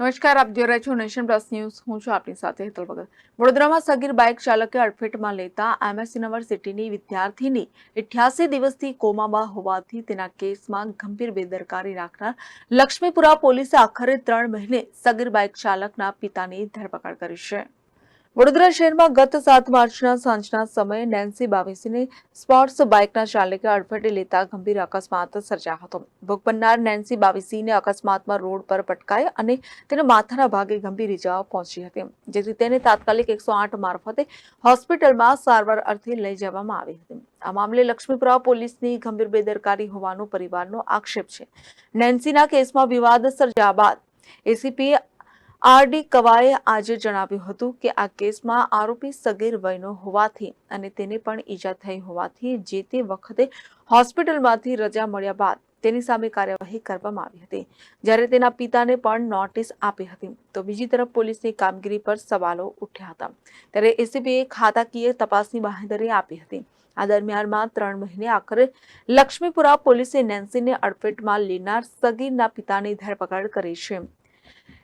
નમસ્કાર, આપ જોઈ રહ્યા છો નેશન પ્લસ ન્યૂઝ. હું છું આપની સાથે હેતલ ભગત. વડોદરામાં સગીર બાઇક ચાલકે અડફેટમાં લેતા એમએસ યુનિવર્સિટીની વિદ્યાર્થીની અઠ્યાસી દિવસથી કોમામાં હોવાથી તેના કેસમાં ગંભીર બેદરકારી રાખનાર લક્ષ્મીપુરા પોલીસે આખરે ત્રણ મહિને સગીર બાઇક ચાલકના પિતાની ધરપકડ કરી છે. વડોદરા શહેરમાં ગત સાત માર્ચના સાંજના સમયે નેન્સી બાવીસીને સ્પોર્ટ્સ બાઇકના ચાલકે અડફેટે લેતા ગંભીર અકસ્માત સર્જાયો હતો. ભોગ બનનાર નેન્સી બાવીસીને અકસ્માતમાં રોડ પર પટકાઈ અને તેને માથાના ભાગે ગંભીર ઇજાઓ પહોંચી હતી. જેથી તેને તાત્કાલિક એકસો આઠ મારફતે હોસ્પિટલમાં સારવાર અર્થે લઈ જવામાં આવી હતી. આ મામલે લક્ષ્મીપુરા પોલીસની ગંભીર બેદરકારી હોવાનો પરિવારનો આક્ષેપ છે. નેન્સીના કેસમાં વિવાદ સર્જા બાદ એસીપી આરડી કવાએ આજે જણાવ્યું હતું કે આ કેસમાં આરોપી સગીર વયનો હોવાથી અને તેને પણ ઈજા થઈ હોવાથી જે તે વખતે હોસ્પિટલમાંથી રજા મળ્યા બાદ તેની સામે કાર્યવાહી કરવામાં આવી હતી. જ્યારે તેના પિતાને પણ નોટિસ આપી હતી, તો બીજી તરફ પોલીસની કામગીરી પર સવાલો ઉઠ્યા હતા. ત્યારે એસીબીએ ખાતાકીય તપાસની બાંહેધરી આપી હતી. આ દરમિયાનમાં ત્રણ મહિને આખરે લક્ષ્મીપુરા પોલીસે નેન્સીને અડફેટમાં લેનાર સગીરના પિતાની ધરપકડ કરી છે.